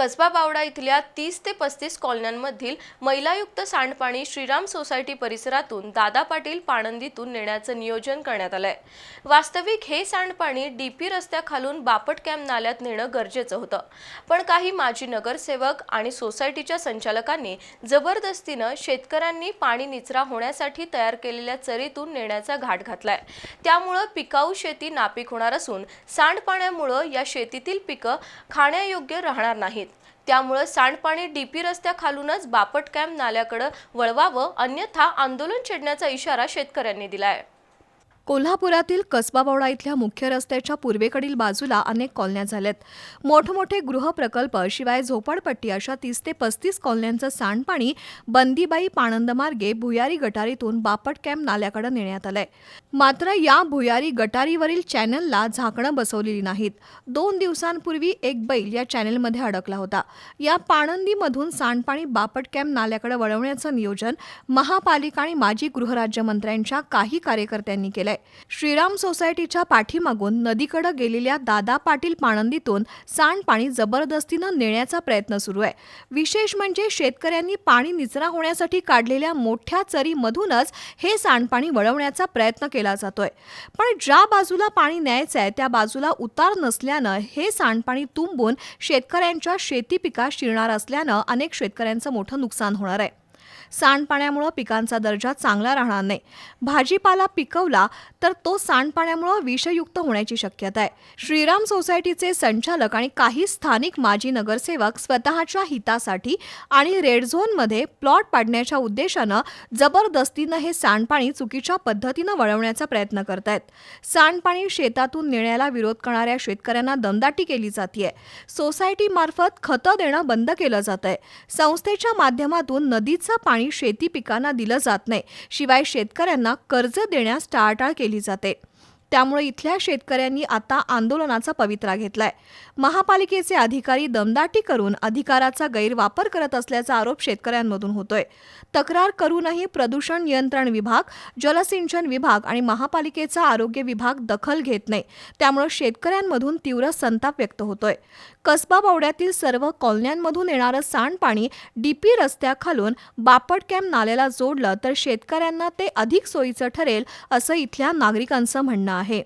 कसबा बावडा इथल्या तीस ते पस्तीस कॉलन्यांमधील मैलायुक्त सांडपाणी श्रीराम सोसायटी परिसरातून दादा पाटील पाणंदीतून नेण्याचं नियोजन करण्यात आलंय. वास्तविक हे सांडपाणी डीपी रस्त्याखालून बापट कॅम्प नाल्यात नेणं गरजेचं होतं. पण काही माजी नगरसेवक आणि सोसायटीच्या संचालकांनी जबरदस्तीनं शेतकऱ्यांनी पाणी निचरा होण्यासाठी तयार केलेल्या चरीतून नेण्याचा घाट घातलाय. त्यामुळं पिकाऊ शेती नापीक होणार असून सांडपाण्यामुळं या शेतीतील पिकं खाण्यायोग्य राहणार नाहीत. त्यामुळं सांडपाणी डीपी रस्त्याखालूनच बापट कॅम्प नाल्याकडे वळवावं अन्यथा आंदोलन छेडण्याचा इशारा शेतकऱ्यांनी दिलाय. कोल्हापुरातील कसबाबावडा इथल्या मुख्य रस्त्याच्या पूर्वेकडील बाजूला अनेक कॉलन्या झाल्यात. मोठमोठे गृहप्रकल्प शिवाय झोपडपट्टी अशा तीस ते पस्तीस कॉलन्यांचं सांडपाणी बंदीबाई पाणंद मार्गे भुयारी गटारीतून बापट कॅम्प नाल्याकडे नेण्यात आलंय. मात्र या भुयारी गटारीवरील चॅनलला झाकणं बसवलेली नाहीत. दोन दिवसांपूर्वी एक बैल या चॅनेलमध्ये अडकला होता. या पाणंदीमधून सांडपाणी बापट कॅम्प नाल्याकडे वळवण्याचं नियोजन महापालिका आणि माजी गृहराज्यमंत्र्यांच्या काही कार्यकर्त्यांनी केलंय. श्रीराम सोसायटीच्या पाठीमागून नदीकडे गेलेल्या दादा पाटील पाणंदीतून सांडपाणी जबरदस्तीनं नेण्याचा प्रयत्न सुरू आहे. विशेष म्हणजे शेतकऱ्यांनी पाणी निचरा होण्यासाठी काढलेल्या मोठ्या चरीमधूनच हे सांडपाणी वळवण्याचा प्रयत्न केला जातोय. पण ज्या बाजूला पाणी न्यायचं आहे त्या बाजूला उतार नसल्यानं हे सांडपाणी तुंबून शेतकऱ्यांच्या शेती पिकात शिरणार असल्यानं अनेक शेतकऱ्यांचं मोठं नुकसान होणार आहे. सांडपाण्यामुळं पिकांचा दर्जा चांगला राहणार नाही. भाजीपाला पिकवला तर तो सांडपाण्यामुळं विषयुक्त होण्याची शक्यता आहे. श्रीराम सोसायटीचे संचालक आणि काही स्थानिक माजी नगरसेवक स्वतःच्या हितासाठी आणि रेड झोनमध्ये प्लॉट पाडण्याच्या उद्देशानं जबरदस्तीनं हे सांडपाणी चुकीच्या पद्धतीनं वळवण्याचा प्रयत्न करतायत. सांडपाणी शेतातून नेण्याला विरोध करणाऱ्या शेतकऱ्यांना दमदाटी केली जाते सोसायटीमार्फत खतं देणं बंद केलं जात आहे संस्थेच्या माध्यमातून नदीचा पाणी शेती पिकांना दिलं जात नाही. शिवाय शेतकऱ्यांना कर्ज देण्यास टाळाटाळ केली जाते. त्यामुळे इथल्या शेतकऱ्यांनी आता आंदोलनाचा पवित्रा घेतलाय. महापालिकेचे अधिकारी दमदाटी करून अधिकाराचा गैरवापर करत असल्याचा आरोप शेतकऱ्यांमधून होतोय. तक्रार करूनही प्रदूषण नियंत्रण विभाग जलसिंचन विभाग आणि महापालिकेचा आरोग्य विभाग दखल घेत नाही. त्यामुळे शेतकऱ्यांमधून तीव्र संताप व्यक्त होतोय. कसबा बावड्यातील सर्व कॉलन्यांमधून येणारं सांडपाणी डीपी रस्त्याखालून बापट कॅम्प नाल्याला जोडलं तर शेतकऱ्यांना ते अधिक सोयीचं ठरेल असं इथल्या नागरिकांचं म्हणणं आहे. he.